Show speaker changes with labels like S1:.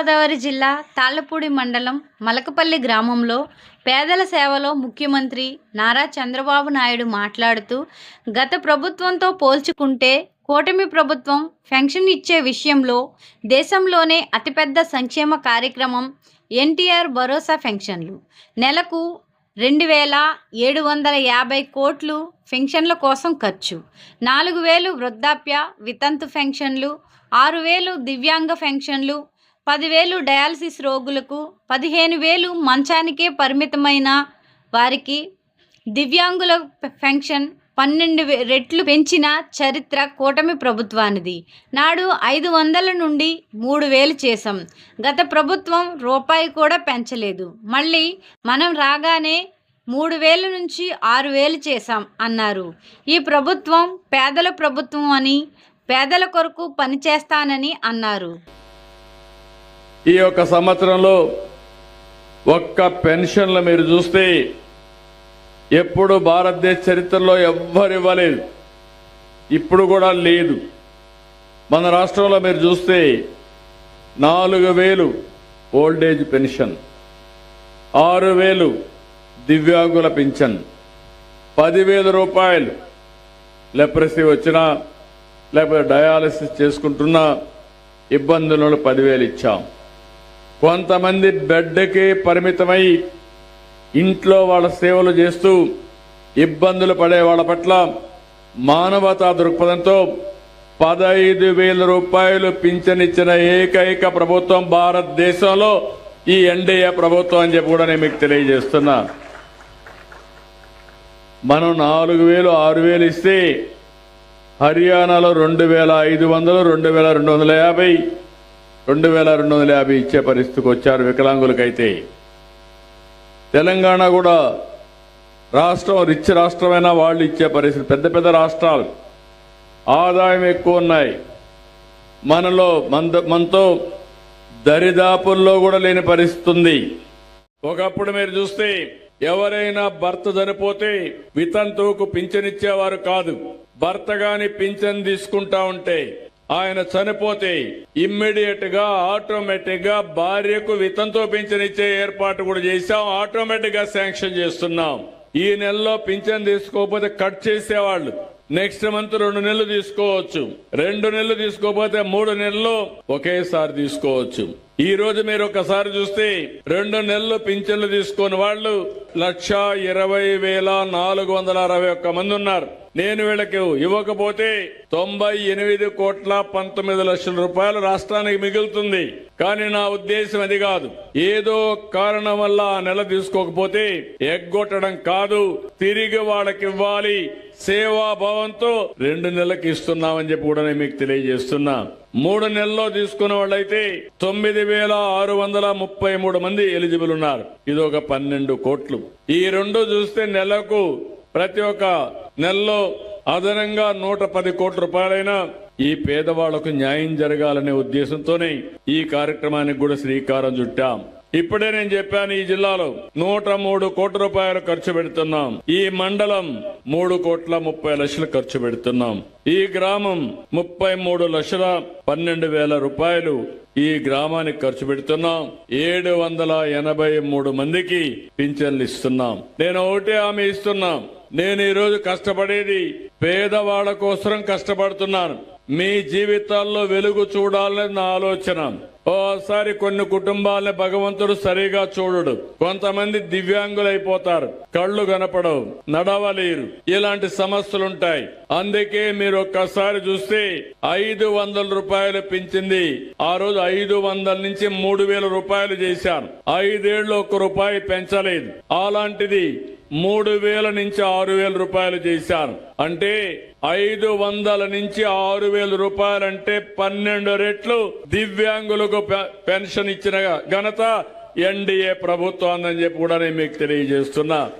S1: తూర్పుగోదావరి జిల్లా తాళ్ళపూడి మండలం మలకపల్లి గ్రామంలో పేదల సేవలో ముఖ్యమంత్రి నారా చంద్రబాబు నాయుడు మాట్లాడుతూ గత ప్రభుత్వంతో పోల్చుకుంటే కూటమి ప్రభుత్వం పెన్షన్ ఇచ్చే విషయంలో దేశంలోనే అతిపెద్ద సంక్షేమ కార్యక్రమం ఎన్టీఆర్ భరోసా పెన్షన్లు. నెలకు రెండు వేల ఏడు వందల యాభై కోట్లు పెన్షన్ల కోసం ఖర్చు. నాలుగు వేలు వృద్ధాప్య వితంతు పెన్షన్లు ఆరు వేలు దివ్యాంగ పెన్షన్లు పదివేలు డయాలసిస్ రోగులకు పదిహేను వేలు మంచానికే పరిమితమైన వారికి దివ్యాంగుల పెన్షన్ పన్నెండు రెట్లు పెంచిన చరిత్ర కూటమి ప్రభుత్వానిది. నాడు ఐదు వందల నుండి మూడు వేలు చేశాం. గత ప్రభుత్వం రూపాయి కూడా పెంచలేదు. మళ్ళీ మనం రాగానే మూడు వేల నుంచి ఆరు వేలు చేశాం అన్నారు. ఈ ప్రభుత్వం పేదల ప్రభుత్వం అని పేదల కొరకు పనిచేస్తానని అన్నారు.
S2: ఈ యొక్క సంవత్సరంలో ఒక్క పెన్షన్లు మీరు చూస్తే ఎప్పుడు భారతదేశ చరిత్రలో ఎవ్వరు ఇవ్వలేదు. ఇప్పుడు కూడా లేదు. మన రాష్ట్రంలో మీరు చూస్తే నాలుగు వేలు ఓల్డేజ్ పెన్షన్ ఆరు వేలు దివ్యాంగుల పింఛన్ పదివేల రూపాయలు లెప్రసీ వచ్చినా లేకపోతే డయాలసిస్ చేసుకుంటున్నా ఇబ్బందులను పదివేలు ఇచ్చాం. కొంతమంది బెడ్కే పరిమితమై ఇంట్లో వాళ్ళ సేవలు చేస్తూ ఇబ్బందులు పడే వాళ్ళ పట్ల మానవతా దృక్పథంతో పదహైదు వేల రూపాయలు పింఛనిచ్చిన ఏకైక ప్రభుత్వం భారతదేశంలో ఈ ఎన్డీఏ ప్రభుత్వం అని చెప్పి కూడా నేను మీకు తెలియజేస్తున్నా. మనం నాలుగు వేలు ఆరు వేలు ఇస్తే హర్యానాలో రెండు వేల ఐదు వందలు రెండు వేల రెండు వందల యాభై రెండు వేల రెండు వందల యాభై ఇచ్చే పరిస్థితికి వచ్చారు వికలాంగులకైతే. తెలంగాణ కూడా రాష్ట్రం రిచ్ రాష్ట్రమైనా వాళ్ళు ఇచ్చే పరిస్థితి. పెద్ద పెద్ద రాష్ట్రాలు ఆదాయం ఎక్కువ ఉన్నాయి. మనలో మన మనతో దరిదాపుల్లో కూడా లేని పరిస్థితి ఉంది. ఒకప్పుడు మీరు చూస్తే ఎవరైనా భర్త చనిపోతే వితంతువుకు పింఛనిచ్చేవారు కాదు. భర్త గాని పింఛన్ తీసుకుంటా ఉంటే ఆయన చనిపోతే ఇమ్మీడియట్గా ఆటోమేటిక్గా భార్యకు వితంతో పింఛన్ ఇచ్చే ఏర్పాటు కూడా చేశాం. ఆటోమేటిక్గా శాంక్షన్ చేస్తున్నాం. ఈ నెలలో పింఛన్ తీసుకోకపోతే కట్ చేసేవాళ్ళు. నెక్స్ట్ మంత్ రెండు నెలలు తీసుకోవచ్చు. రెండు నెలలు తీసుకోకపోతే మూడు నెలలు ఒకేసారి తీసుకోవచ్చు. ఈ రోజు మీరు ఒకసారి చూస్తే రెండు నెలలు పింఛన్లు తీసుకుని వాళ్ళు లక్ష ఇరవై వేల నాలుగు వందల అరవై ఒక్క మంది ఉన్నారు. నేను వీళ్ళకి ఇవ్వకపోతే తొంభై ఎనిమిది కోట్ల పంతొమ్మిది లక్షల రూపాయలు రాష్ట్రానికి మిగులుతుంది. కానీ నా ఉద్దేశం అది కాదు. ఏదో కారణం వల్ల ఆ నెల తీసుకోకపోతే ఎగ్గొట్టడం కాదు. తిరిగి వాళ్ళకి ఇవ్వాలి. సేవాభావంతో రెండు నెలలకు ఇస్తున్నామని చెప్పి కూడా నేను మీకు తెలియజేస్తున్నా. మూడు నెలల్లో తీసుకున్న వాళ్ళైతే తొమ్మిది వేల ఆరు వందల ముప్పై మూడు మంది ఎలిజిబుల్ ఉన్నారు. ఇది ఒక పన్నెండు కోట్లు. ఈ రెండు చూస్తే నెలకు ప్రతి ఒక్క నెలలో అదనంగా నూట పది కోట్ల రూపాయలైనా ఈ పేదవాళ్ళకు న్యాయం జరగాలనే ఉద్దేశంతోనే ఈ కార్యక్రమానికి కూడా శ్రీకారం చుట్టాం. ఇప్పుడే నేను చెప్పాను ఈ జిల్లాలో నూట మూడు కోట్ల రూపాయలు ఖర్చు పెడుతున్నాం. ఈ మండలం మూడు కోట్ల ముప్పై లక్షలు ఖర్చు పెడుతున్నాం. ఈ గ్రామం ముప్పై మూడు లక్షల పన్నెండు వేల రూపాయలు ఈ గ్రామానికి ఖర్చు పెడుతున్నాం. ఏడు వందల ఎనభై మూడు మందికి పింఛన్లు ఇస్తున్నాం. నేను ఒకటే హామీ ఇస్తున్నాం. నేను ఈ రోజు కష్టపడేది పేదవాళ్ళ కోసం కష్టపడుతున్నాను. మీ జీవితాల్లో వెలుగు చూడాలని నా ఆలోచన. ఓసారి కొన్ని కుటుంబాలని భగవంతుడు సరిగా చూడడు. కొంతమంది దివ్యాంగులైపోతారు. కళ్ళు కనపడవు నడవలేరు. ఇలాంటి సమస్యలుంటాయి. అందుకే మీరు ఒక్కసారి చూస్తే ఐదు వందల రూపాయలు పెంచింది. ఆ రోజు ఐదు వందల నుంచి మూడు వేల రూపాయలు చేశాను. ఐదేళ్ళు ఒక్క రూపాయి పెంచలేదు. అలాంటిది మూడు వేల నుంచి ఆరు వేల రూపాయలు చేశాను. అంటే ఐదు వందల నుంచి ఆరు వేల రూపాయలంటే పన్నెండు రెట్లు దివ్యాంగులకు పె- పెన్షన్ ఇచ్చిన ఘనత ఎన్డీఏ ప్రభుత్వం అని చెప్పి కూడా నేను మీకు తెలియజేస్తున్నా.